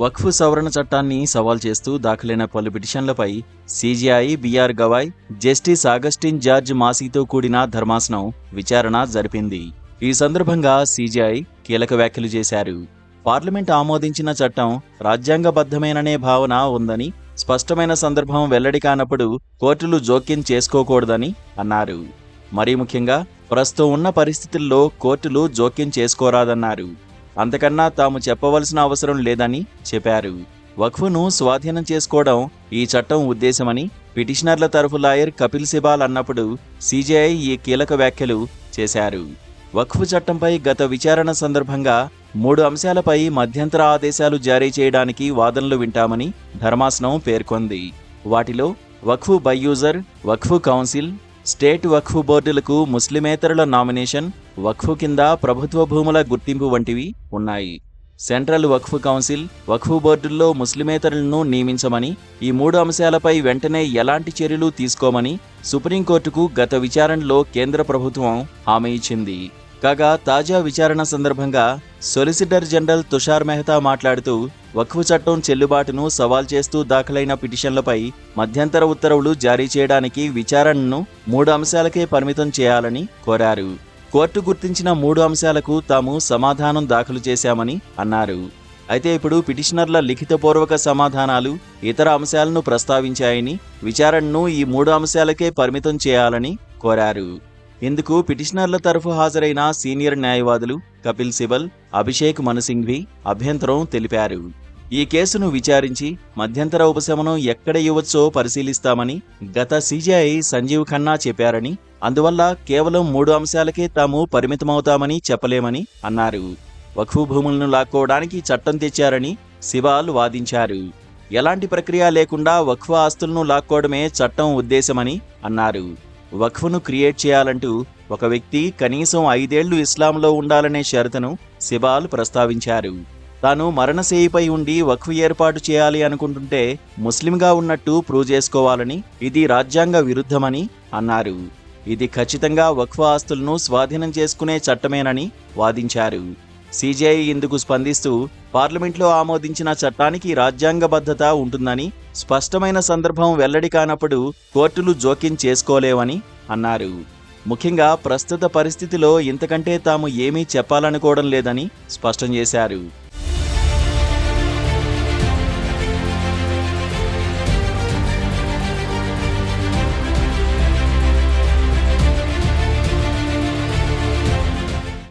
వక్ఫ్ సవరణ చట్టాన్ని సవాల్ చేస్తూ దాఖలైన పలు పిటిషన్లపై CJI BR Gavai justice Augustine George మాసీతో కూడిన ధర్మాసనం విచారణ జరిపింది. ఈ సందర్భంగా సీజీఐ కీలక వ్యాఖ్యలు చేశారు. పార్లమెంట్ ఆమోదించిన చట్టం రాజ్యాంగబద్ధమేననే భావన ఉందని స్పష్టమైన సందర్భం వెల్లడి కానప్పుడు కోర్టులు జోక్యం చేసుకోకూడదని అన్నారు. మరీ ముఖ్యంగా ప్రస్తుతం ఉన్న పరిస్థితుల్లో కోర్టులు జోక్యం చేసుకోరాదన్నారు. అంతకన్నా తాము చెప్పవలసిన అవసరం లేదని చెప్పారు. వక్ఫ్ను స్వాధీనం చేసుకోవడం ఈ చట్టం ఉద్దేశమని పిటిషనర్ల తరఫు లాయర్ కపిల్ సిబాల్ అన్నప్పుడు సీజేఐ ఈ కీలక వ్యాఖ్యలు చేశారు. వక్ఫ్ చట్టంపై గత విచారణ సందర్భంగా మూడు అంశాలపై మధ్యంతర ఆదేశాలు జారీ చేయడానికి వాదనలు వింటామని ధర్మాసనం పేర్కొంది. వాటిలో వక్ఫ్ by user Waqf council state వక్ఫ్ బోర్డులకు ముస్లిమేతరుల నామినేషన్ వక్ఫ్ కింద ప్రభుత్వ భూముల గుర్తింపు వంటివి ఉన్నాయి. సెంట్రల్ వక్ఫ్ కౌన్సిల్ వక్ఫ్ బోర్డుల్లో ముస్లిమేతరులను నియమించమని ఈ మూడు అంశాలపై వెంటనే ఎలాంటి చర్యలు తీసుకోమని సుప్రీంకోర్టుకు గత విచారణలో కేంద్ర ప్రభుత్వం హామీ ఇచ్చింది. కాగా తాజా విచారణ సందర్భంగా సొలిసిటర్ జనరల్ తుషార్ మెహతా మాట్లాడుతూ వక్ఫ్ చట్టం చెల్లుబాటును సవాల్ చేస్తూ దాఖలైన పిటిషన్లపై మధ్యంతర ఉత్తర్వులు జారీ చేయడానికి విచారణను మూడు అంశాలకే పరిమితం చేయాలని కోరారు. కోర్టు గుర్తించిన మూడు అంశాలకు తాము సమాధానం దాఖలు చేశామని అన్నారు. అయితే ఇప్పుడు పిటిషనర్ల లిఖితపూర్వక సమాధానాలు ఇతర అంశాలను ప్రస్తావించాయని విచారణను ఈ మూడు అంశాలకే పరిమితం చేయాలని కోరారు. ఇందుకు పిటిషనర్ల తరఫు హాజరైన సీనియర్ న్యాయవాదులు కపిల్ సిబల్ అభిషేక్ మనుసింఘ్వి అభ్యంతరం తెలిపారు. ఈ కేసును విచారించి మధ్యంతర ఉపశమనం ఎక్కడ ఇవ్వచ్చో పరిశీలిస్తామని గత సీజీఐ సంజీవ్ ఖన్నా చెప్పారని అందువల్ల కేవలం మూడు అంశాలకే తాము పరిమితమవుతామని చెప్పలేమని అన్నారు. వక్ఫు భూములను లాక్కోవడానికి చట్టం తెచ్చారని శివాల్ వాదించారు. ఎలాంటి ప్రక్రియ లేకుండా వక్ఫ్ ఆస్తులను లాక్కోవడమే చట్టం ఉద్దేశమని అన్నారు. వక్ఫ్ను క్రియేట్ చేయాలంటూ ఒక వ్యక్తి కనీసం ఐదేళ్ళు ఇస్లాంలో ఉండాలనే షరతును సిబాల్ ప్రస్తావించారు. తాను మరణశేయిపై ఉండి వక్ఫ్ ఏర్పాటు చేయాలి అనుకుంటుంటే ముస్లింగా ఉన్నట్టు ప్రూవ్ చేసుకోవాలని ఇది రాజ్యాంగ విరుద్ధమని అన్నారు. ఇది ఖచ్చితంగా వక్ఫ్ ఆస్తులను స్వాధీనం చేసుకునే చట్టమేనని వాదించారు. సీజేఐ ఇందుకు స్పందిస్తూ పార్లమెంట్లో ఆమోదించిన చట్టానికి రాజ్యాంగబద్ధత ఉంటుందని స్పష్టమైన సందర్భం వెల్లడి కానప్పుడు కోర్టులు జోక్యం చేసుకోలేవని అన్నారు. ముఖ్యంగా ప్రస్తుత పరిస్థితిలో ఇంతకంటే తాము ఏమీ చెప్పాలనుకోవడం లేదని స్పష్టం చేశారు.